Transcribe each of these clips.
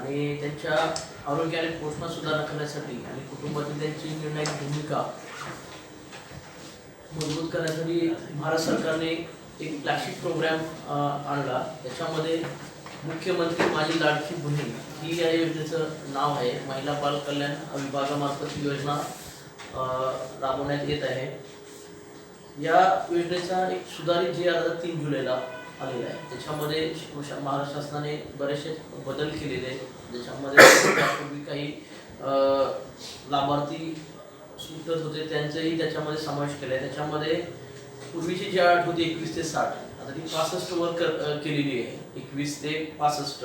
आणि त्यांच्या आरोग्य आणि पोषण सुधारणा करण्यासाठी आणि कुटुंबातील त्यांची निर्णायक भूमिका मजबूत करण्यासाठी भारत सरकारने एक फ्लॅगशिप प्रोग्राम आणला. त्याच्यामध्ये मुख्यमंत्री माझी लाडकी बहीण ही या योजनेचं नाव आहे. महिला बाल कल्याण विभागामार्फत ही योजना राबवण्यात येत आहे. या योजनेचा एक सुधारित जे आता तीन जुलैला आलेला आहे. त्याच्यामध्ये महाराष्ट्र शासनाने बरेचसे बदल केलेले आहेत. ज्याच्यामध्ये त्यापूर्वी काही लाभार्थी सुटत होते त्यांचंही त्याच्यामध्ये समावेश केला आहे. त्याच्यामध्ये पूर्वीची जी अट होती एकवीस ते साठ. आता ती पासष्ट वर कर केलेली आहे. एकवीस ते पासष्ट.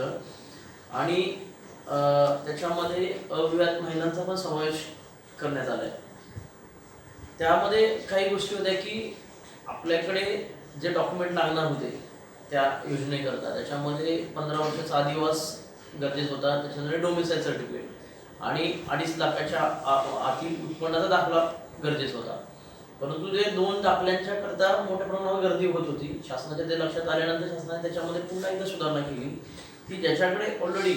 आणि त्याच्यामध्ये अविवाहित महिलांचा पण समावेश करण्यात आला आहे त्यामध्ये काही गोष्टी होत्या की आपल्याकडे जे डॉक्युमेंट लागणार होते त्या योजनेकरता त्याच्यामध्ये पंधरा वर्षाचा आदिवास गरजेचा होता. त्याच्यानंतर डोमिसाईल सर्टिफिकेट आणि अडीच लाखाच्या आतील उत्पन्नाचा दाखला गरजेचा होता. परंतु ते दोन दाखल्यांच्या करता मोठ्या प्रमाणावर गर्दी होत होती शासनाच्या ते लक्षात आल्यानंतर शासनाने त्याच्यामध्ये पुन्हा एकदा सुधारणा केली. की ज्याच्याकडे ऑलरेडी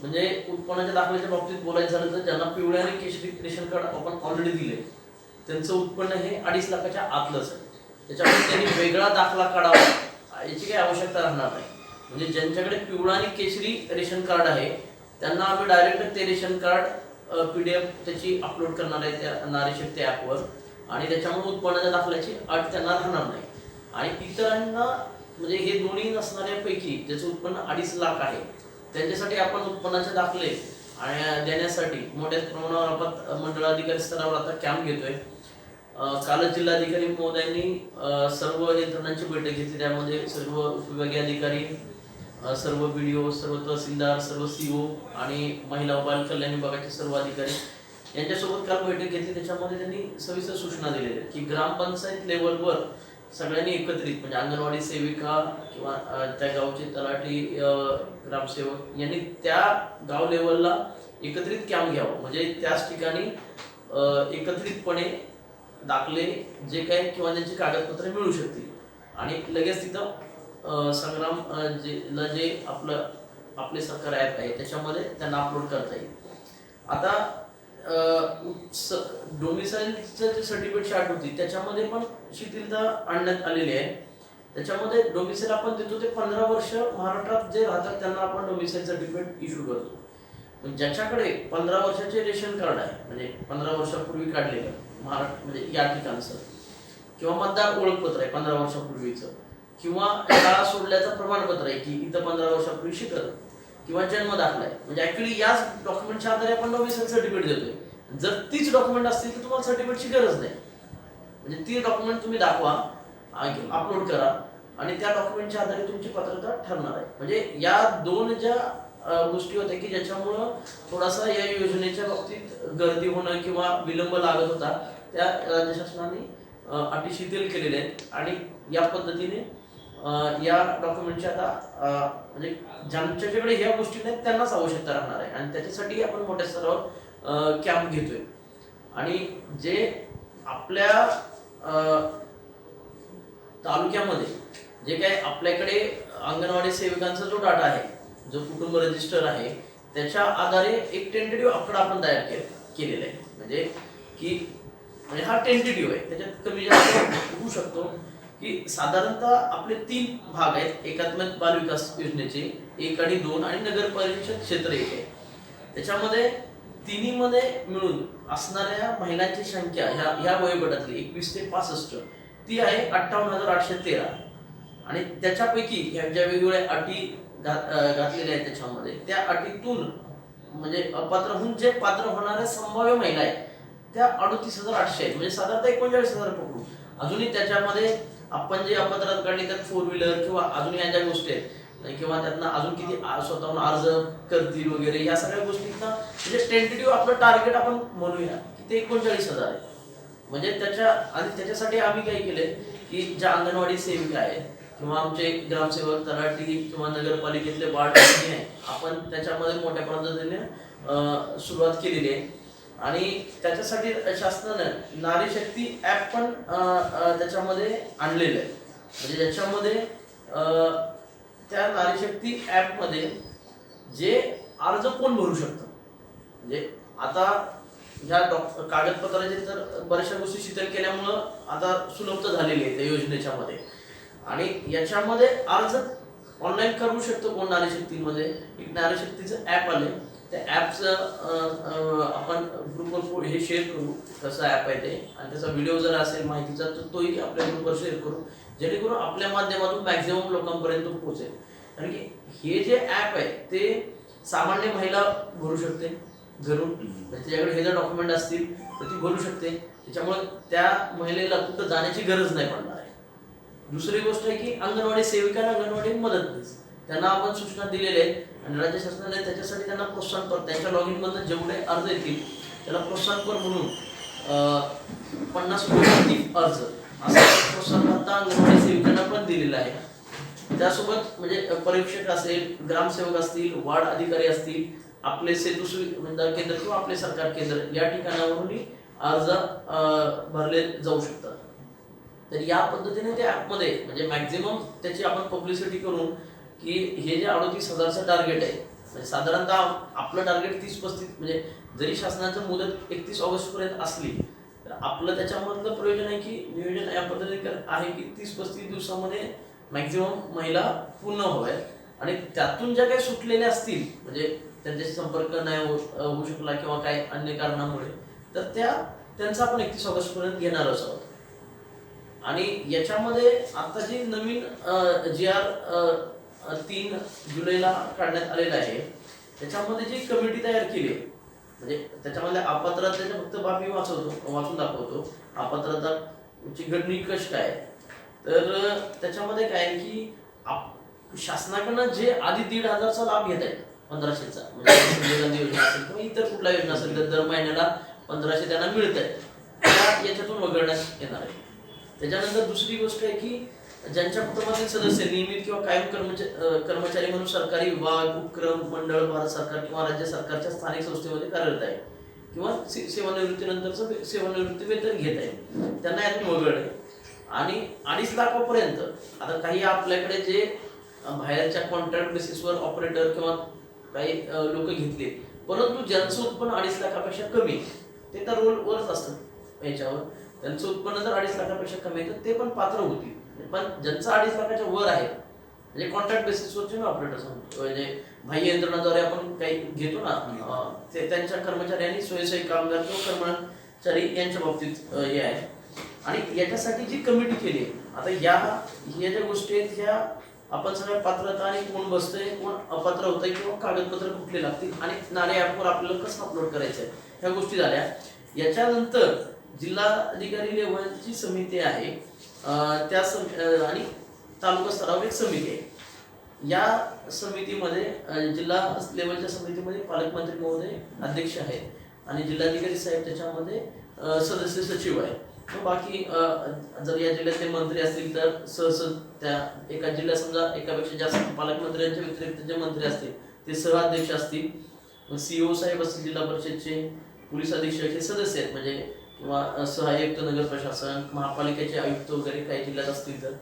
म्हणजे उत्पन्नाच्या दाखल्याच्या बाबतीत बोलायचं झालं तर ज्यांना पिवळ्या आणि केशरी रेशन कार्ड आपण ऑलरेडी दिले त्यांचं उत्पन्न हे अडीच लाखाच्या आतलंच आहे. त्याच्यामुळे त्यांनी वेगळा दाखला काढावा याची काही आवश्यकता राहणार नाही. म्हणजे ज्यांच्याकडे पिवळा आणि केशरी रेशन कार्ड आहे त्यांना आम्ही डायरेक्ट ते ration card P D F त्याची अपलोड करणार आहे त्या नारी शक्ती ॲपवर आणि त्याच्यामुळे उत्पन्नाच्या दाखल्याची अट त्यांना राहणार नाही. आणि इतरांना म्हणजे हे दोन्ही नसणाऱ्यापैकी ज्याचं उत्पन्न अडीच लाख आहे त्यांच्यासाठी आपण उत्पन्नाचे दाखले आणि देण्यासाठी मोठ्या प्रमाणावर आपण मंडळाधिकारी स्तरावर आता कॅम्प घेतोय. काल कालच जिल्हाधिकारी महोदयांनी सर्व यंत्रणांची बैठक घेतली. त्यामध्ये सर्व विभागीय अधिकारी सर्व बी ओ सर्व तहसीलदार सर्व सीओ आणि महिला व बाल कल्याण विभागाचे सर्व अधिकारी यांच्यासोबत काल बैठक घेतली. त्याच्यामध्ये त्यांनी सविस्तर सूचना दिलेल्या की ग्रामपंचायत लेवलवर सगळ्यांनी एकत्रित म्हणजे अंगणवाडी सेविका किंवा त्या गावचे तलाठी ग्रामसेवक यांनी त्या गाव लेवलला एकत्रित कॅम्प घ्यावं. म्हणजे त्याच ठिकाणी एकत्रितपणे दाखले जे काही किंवा त्यांची कागदपत्रे मिळू शकतील. आणि लगेच तिथं संग्राम जे ला जे आपलं आपले सरकार ॲप आहे त्याच्यामध्ये त्यांना अपलोड करता येईल. आता डोमिसाईलचं जे सर्टिफिकेट शार्ट होती त्याच्यामध्ये पण शिथिलता आणण्यात आलेली आहे. त्याच्यामध्ये डोमिसाईल आपण देतो ते पंधरा वर्ष महाराष्ट्रात जे राहतात त्यांना आपण डोमिसाईल सर्टिफिकेट इश्यू करतो. पण ज्याच्याकडे पंधरा वर्षाचे रेशन कार्ड आहे म्हणजे पंधरा वर्षापूर्वी काढलेलं महाराष्ट्र म्हणजे या ठिकाणचं किंवा मतदार ओळखपत्र आहे पंधरा वर्षापूर्वीचं. किंवा शाळा सोडल्याचं प्रमाणपत्र आहे की इथं पंधरा वर्षापूर्वी शिकत किंवा जन्म दाखला आहे. म्हणजे ऍक्च्युली याच डॉक्युमेंटच्या आधारे आपण नोमिनेशन सर्टिफिकेट देतोय. जर तीच डॉक्युमेंट असतील तर तुम्हाला सर्टिफिकेटची गरज नाही. म्हणजे ती डॉक्युमेंट तुम्ही दाखवा अपलोड करा आणि त्या डॉक्युमेंटच्या आधारे तुमची पात्रता ठरणार आहे. म्हणजे या दोन ज्या गोष्टी होत्या की ज्याच्यामुळं थोडासा या योजनेच्या बाबतीत गर्दी होणं किंवा विलंब लागत होता त्या राज्य शासनाने अटी शिथिल केलेल्या आहेत. आणि या पद्धतीने या डॉक्युमेंटची आता म्हणजे ज्यांच्याकडे ह्या गोष्टी नाहीत त्यांनाच आवश्यकता राहणार आहे. आणि त्याच्यासाठी आपण मोठ्या स्तरावर कॅम्प घेतोय. आणि जे आपल्या तालुक्यामध्ये जे काय आपल्याकडे अंगणवाडी सेविकांचा जो डाटा आहे जो कुटुंब रजिस्टर आहे त्याच्या आधारे एक टेंटेटिव्ह आकडा आपण तयार केलेला आहे. म्हणजे की म्हणजे हा टेंटेटिव्ह आहे. त्याच्यात कमी जास्त होऊ शकतो की साधारणतः आपले तीन भाग आहेत. एकात्मक बाल विकास योजनेचे एक आणि दोन आणि नगर परिषद क्षेत्र एक आहे त्याच्यामध्ये तिन्हीमध्ये मिळून असणाऱ्या महिलांची संख्या ह्या ह्या वयोगटातली एकवीस ते पासष्ट ती आहे अठ्ठावन्न हजार आठशे तेरा. आणि त्याच्यापैकी ह्या ज्या वेगवेगळ्या अटी घातलेल्या आहेत त्याच्यामध्ये. त्या अटीतून म्हणजे अपात्र होऊन जे म्हणजे पात्र होणाऱ्या संभाव्य महिला आहेत. त्या अडतीस हजार आठशे आहेत. म्हणजे साधारणतः एकोणचाळीस हजार पकडू अजूनही त्याच्यामध्ये आपण जे अपात्रात काढले त्यात फोर व्हीलर किंवा अजून ह्या ज्या गोष्टी आहेत किंवा त्यातनं अजून किती स्वतःहून अर्ज करतील वगैरे या सगळ्या गोष्टींना म्हणजे टेंटेटिव्ह आपलं टार्गेट आपण म्हणूया की ते एकोणचाळीस हजार आहे. म्हणजे त्याच्या आणि त्याच्यासाठी आम्ही काय केलंय की ज्या अंगणवाडी सेविका आहेत किंवा आमचे ग्रामसेवक तलाठी किंवा नगरपालिकेतले वार्ड आहे आपण त्याच्यामध्ये मोठ्या पद्धतीने सुरुवात केलेली आहे. आणि त्याच्यासाठी शासनानं नारी शक्ती ॲप पण त्याच्यामध्ये आणलेलं आहे. म्हणजे ज्याच्यामध्ये त्या नारी शक्ती ॲपमध्ये जे अर्ज कोण भरू शकतं? म्हणजे आता ह्या डॉक्टर कागदपत्राचे तर बऱ्याचशा गोष्टी शिथिल केल्यामुळं आता सुलभ झालेली आहे त्या योजनेच्या मध्ये आणि याच्यामध्ये अर्ज ऑनलाईन करू शकतो कोण नारी शक्तीमध्ये? एक नारी शक्तीचं ॲप आले त्या ॲपचं आपण ग्रुपवर हे शेअर करू. कसं ॲप आहे ते. आणि त्याचा व्हिडिओ जर असेल माहितीचा तर तोही आपल्या ग्रुपवर शेअर करू. जेणेकरून आपल्या माध्यमातून मॅक्झिमम लोकांपर्यंत पोहोचेल. कारण की हे जे ॲप आहे ते सामान्य महिला भरू शकते घरून. म्हणजे त्याच्याकडे हे जर डॉक्युमेंट असतील तर ती भरू शकते. त्याच्यामुळे त्या महिलेला कुठं जाण्याची गरज नाही पडणार. आहे दुसरी गोष्ट आहे की अंगणवाडी सेविकांना अंगणवाडी मदतनीस. त्यांना आपण सूचना दिलेल्या आहेत आणि राज्य शासनाने त्याच्यासाठी त्यांना प्रोत्साहनपर त्यांच्या लॉग इन जेवढे अर्ज येतील त्याला प्रोत्साहनपर म्हणून अं, पन्नास रुपये अर्ज. असं प्रोत्साहन भत्ता अंगणवाडी सेविकांना पण दिलेला आहे. त्यासोबत म्हणजे परीक्षक असेल ग्रामसेवक असतील वार्ड अधिकारी असतील आपले सेतू सुविधा म्हणजे केंद्र किंवा आपले सरकार केंद्र या ठिकाणावरूनही अर्ज अं, भरले जाऊ शकतात. तर या पद्धतीने त्या ॲपमध्ये म्हणजे मॅक्झिमम त्याची आपण पब्लिसिटी करून की हे जे अडोतीस हजारचं टार्गेट आहे म्हणजे साधारणतः आपलं टार्गेट तीस पस्तीस म्हणजे जरी शासनाचं मुदत एकतीस ऑगस्टपर्यंत असली तर आपलं त्याच्यामधलं प्रयोजन आहे की नियोजन या पद्धतीने आहे की तीस पस्तीस दिवसामध्ये मॅक्झिमम महिला पूर्ण हव्यात आणि त्यातून ज्या काही सुटलेल्या असतील म्हणजे त्यांच्याशी संपर्क नाही होऊ होऊ शकला किंवा काही अन्य कारणामुळे तर त्या त्यांचा आपण एकतीस ऑगस्टपर्यंत घेणार आहोत. आणि याच्यामध्ये आता जी नवीन जी आर तीन जुलैला काढण्यात आलेला आहे त्याच्यामध्ये जी कमिटी तयार केली आहे म्हणजे त्याच्यामध्ये अपात्रतेच्या फक्त बाबी वाचवतो वाचून दाखवतो. अपात्रताची घट निकष काय आहे. तर त्याच्यामध्ये काय आहे की आप- शासनाकडनं जे आधी दीड हजारचा लाभ घेत आहेत पंधराशेचा म्हणजे संजय गांधी योजना असेल किंवा इतर कुठला योजना असेल तर दर महिन्याला पंधराशे त्यांना मिळत आहे त्या याच्यातून वगळण्यात येणार आहे त्याच्यानंतर दुसरी गोष्ट आहे की ज्यांच्या कुटुंबातील सदस्य नियमित किंवा कायम कर्मचारी कर्मचारी म्हणून सरकारी विभाग उपक्रम मंडळ भारत सरकार किंवा राज्य सरकारच्या स्थानिक संस्थेमध्ये कार्यरत आहे. किंवा से- सेवानिवृत्तीनंतरचं सेवानिवृत्ती वेतन घेत आहे. त्यांना यातून वगळ आहे. आणि अडीच लाखापर्यंत आता काही आपल्याकडे जे बाहेरच्या कॉन्ट्रॅक्ट बेसिसवर ऑपरेटर किंवा काही लोक घेतले परंतु ज्यांचं उत्पन्न अडीच लाखापेक्षा कमी ते तर रोल वरच असतं याच्यावर. त्यांचं उत्पन्न जर अडीच लाखापेक्षा कमी आहे तर ते पण पात्र होतील. पण ज्यांचं अडीच लाखाच्या वर आहे म्हणजे कॉन्ट्रॅक्ट बेसिसवरचे ऑपरेटर्स म्हणजे बाह्य यंत्रणाद्वारे आपण काही घेतो ना ते त्यांच्या कर्मचाऱ्यांनी स्वयंसेवी कामगार किंवा कर्मचारी यांच्या बाबतीत हे आहे. आणि याच्यासाठी जी कमिटी केली आहे, आता या ह्या ज्या गोष्टी आहेत ह्या आपण सगळ्या पात्रता आणि कोण बसतंय कोण अपात्र होतंय किंवा कागदपत्र कुठले लागतील आणि नाणे ॲपवर आपल्याला कसं अपलोड करायचं आहे ह्या गोष्टी झाल्या. याच्यानंतर जिल्हाधिकारी लेवलची समिती आहे. त्या सम आणि तालुका स्तरावर एक समिती आहे. या समितीमध्ये जिल्हा लेवलच्या समितीमध्ये पालकमंत्री महोदय अध्यक्ष आहेत आणि जिल्हाधिकारी साहेब त्याच्यामध्ये सदस्य सचिव आहे बाकी जर या जिल्ह्यातले मंत्री असतील तर सहस त्या एका जिल्ह्यात समजा एकापेक्षा जास्त पालकमंत्र्यांच्या व्यतिरिक्त जे मंत्री असतील ते सहअध्यक्ष असतील. सीईओ साहेब असतील जिल्हा परिषदचे पोलीस अधीक्षक हे सदस्य आहेत. म्हणजे किंवा अं, नगर प्रशासन महापालिकेचे आयुक्त वगैरे काही जिल्ह्यात असतील तर.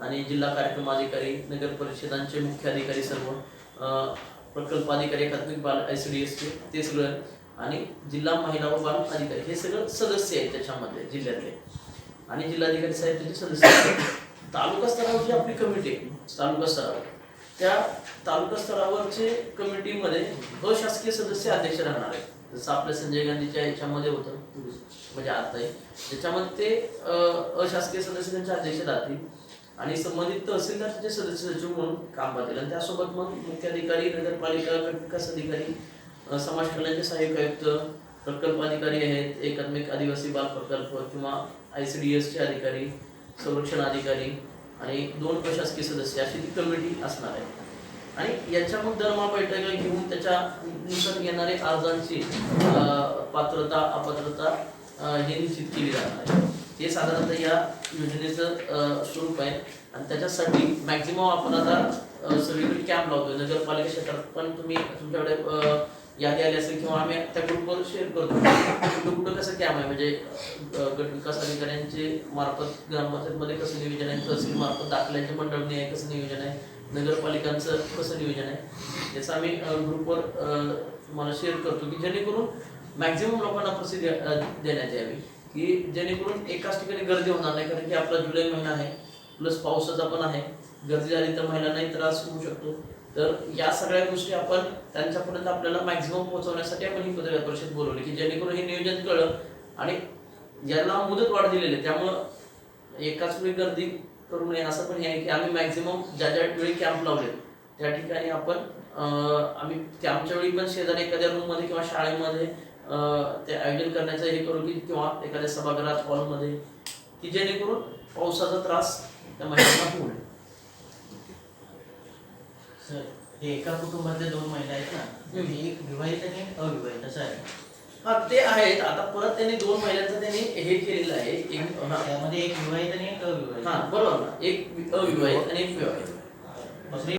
आणि जिल्हा कार्यक्रम अधिकारी नगर परिषदांचे मुख्य अधिकारी सर्व अं, प्रकल्प अधिकारी एकात्मिक बाल आय सी डी एसचे ते सगळं. आणि जिल्हा महिला व बाल अधिकारी हे सगळं सदस्य आहेत त्याच्यामध्ये जिल्ह्यातले. आणि जिल्हाधिकारी साहेब त्याचे सदस्य आहेत. तालुका स्तरावर जी आपली कमिटी आहे. तालुका स्तरावर. त्या तालुका स्तरावरचे कमिटीमध्ये अशासकीय सदस्य अध्यक्ष राहणार आहेत. जसं आपल्या संजय गांधीच्या याच्यामध्ये होतं. म्हणजे आताही ज्याच्यामध्ये ते अशासकीय सदस्य त्यांच्या अध्यक्ष राहतील आणि संबंधित तहसीलदारचे सदस्य सचिव म्हणून काम पाहतील. आणि त्यासोबत मग मुख्याधिकारी नगरपालिका विकास अधिकारी समाज कल्याणचे सहाय्यक आयुक्त प्रकल्प अधिकारी आहेत एकात्मिक आदिवासी बाल प्रकल्प किंवा आय सी डी एसचे अधिकारी संरक्षण अधिकारी आणि दोन प्रशासकीय सदस्य अशी ती कमिटी असणार आहे. आणि याच्या मग दरमा बैठका घेऊन त्याच्या नुसार येणारे अर्जांची पात्रता अपात्रता हे निश्चित केली जाणार आहे हे साधारणतः या योजनेचं स्वरूप आहे. आणि त्याच्यासाठी मॅक्झिमम आपण आता सगळीकडे कॅम्प लावतोय नगरपालिका क्षेत्रात पण तुम्ही तुमच्याकडे यादी आली असेल किंवा आम्ही त्या ग्रुपवर शेअर करतो. कुठं कुठं कसं कॅम्प आहे? म्हणजे गट विकास अधिकाऱ्यांचे मार्फत ग्रामपंचायतमध्ये कसं नियोजन आहे? तहसील मार्फत दाखल्याचे मंडळणी आहे कसं नियोजन आहे? नगरपालिकांचं कसं नियोजन आहे? याचं आम्ही ग्रुपवर तुम्हाला शेअर करतो की जेणेकरून मॅक्झिमम लोकांना प्रसिद्धी अं, देण्यात यावी की जेणेकरून एकाच ठिकाणी गर्दी होणार नाही कारण की आपला जुलै महिना आहे प्लस पावसाचा पण आहे. गर्दी झाली तर महिलांनाही त्रास होऊ शकतो. तर या सगळ्या गोष्टी आपण त्यांच्यापर्यंत आपल्याला मॅक्झिमम पोहोचवण्यासाठी आपण ही पत्रकार परिषद बोलवली की जेणेकरून हे नियोजन कळलं. आणि ज्यांना मुदत वाढ दिलेली आहे त्यामुळं एकाच वेळी गर्दी करू नये असं पण हे आहे की आम्ही मॅक्झिमम ज्या ज्या वेळी कॅम्प लावले त्या ठिकाणी आपण आम्ही कॅम्पच्या वेळी पण शेजारी एखाद्या रूममध्ये किंवा शाळेमध्ये ते आयोजन करण्याचं हे करू की किंवा एखाद्या सभागृहात हॉलमध्ये की जेणेकरून पावसाचा त्रास त्या महिलांना होऊ नये. सर हे एका कुटुंबातल्या दोन महिला आहेत ना. एक विवाहित आणि अविवाहित असं आहे हा ते आहेत. आता परत त्यांनी दोन महिलांचं त्यांनी हे केलेलं आहे. एक हा. त्यामध्ये एक विवाहित आणि एक हा अविवाहित बरोबर. ना एक अविवाहित आणि एक विवाहित. दुसरी